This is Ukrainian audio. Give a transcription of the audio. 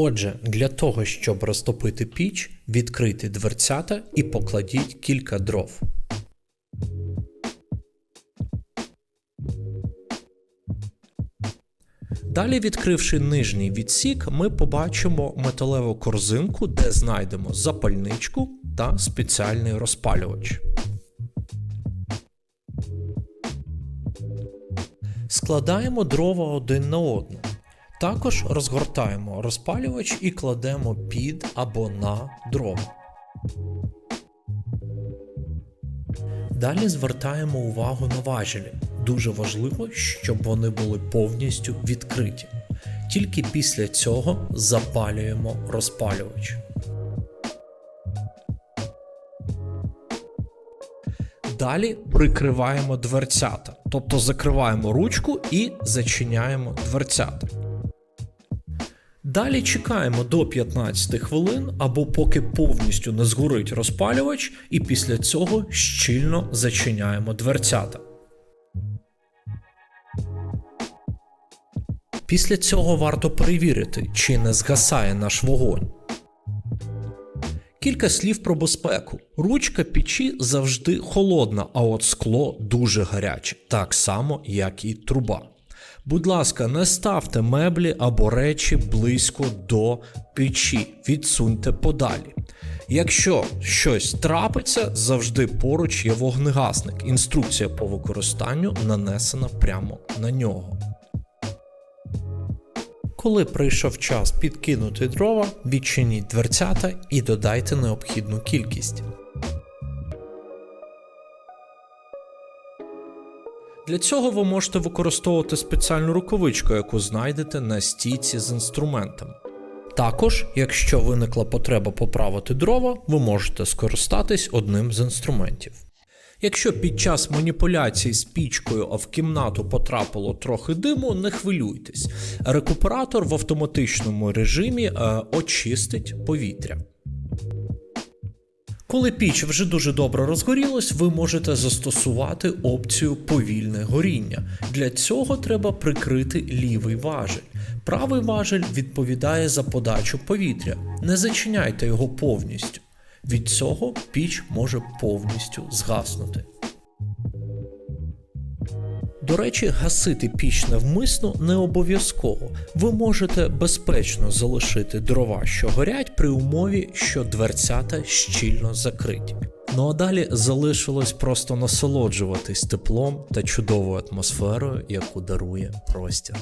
Отже, для того, щоб розтопити піч, відкрийте дверцята і покладіть кілька дров. Далі, відкривши нижній відсік, ми побачимо металеву корзинку, де знайдемо запальничку та спеціальний розпалювач. Складаємо дрова один на одну. Також розгортаємо розпалювач і кладемо під або на дрова. Далі звертаємо увагу на важелі. Дуже важливо, щоб вони були повністю відкриті. Тільки після цього запалюємо розпалювач. Далі прикриваємо дверцята, тобто закриваємо ручку і зачиняємо дверцята. Далі чекаємо до 15 хвилин або поки повністю не згорить розпалювач, і після цього щільно зачиняємо дверцята. Після цього варто перевірити, чи не згасає наш вогонь. Кілька слів про безпеку. Ручка печі завжди холодна, а от скло дуже гаряче, так само, як і труба. Будь ласка, не ставте меблі або речі близько до печі, відсуньте подалі. Якщо щось трапиться, завжди поруч є вогнегасник. Інструкція по використанню нанесена прямо на нього. Коли прийшов час підкинути дрова, відчиніть дверцята і додайте необхідну кількість. Для цього ви можете використовувати спеціальну рукавичку, яку знайдете на стійці з інструментами. Також, якщо виникла потреба поправити дрова, ви можете скористатись одним з інструментів. Якщо під час маніпуляцій з пічкою а в кімнату потрапило трохи диму, не хвилюйтесь. Рекуператор в автоматичному режимі е, очистить повітря. Коли піч вже дуже добре розгорілась, ви можете застосувати опцію повільне горіння. Для цього треба прикрити лівий важель. Правий важель відповідає за подачу повітря. Не зачиняйте його повністю. Від цього піч може повністю згаснути. До речі, гасити піч навмисно не обов'язково. Ви можете безпечно залишити дрова, що горять, при умові, що дверцята щільно закриті. Ну а далі залишилось просто насолоджуватись теплом та чудовою атмосферою, яку дарує простір.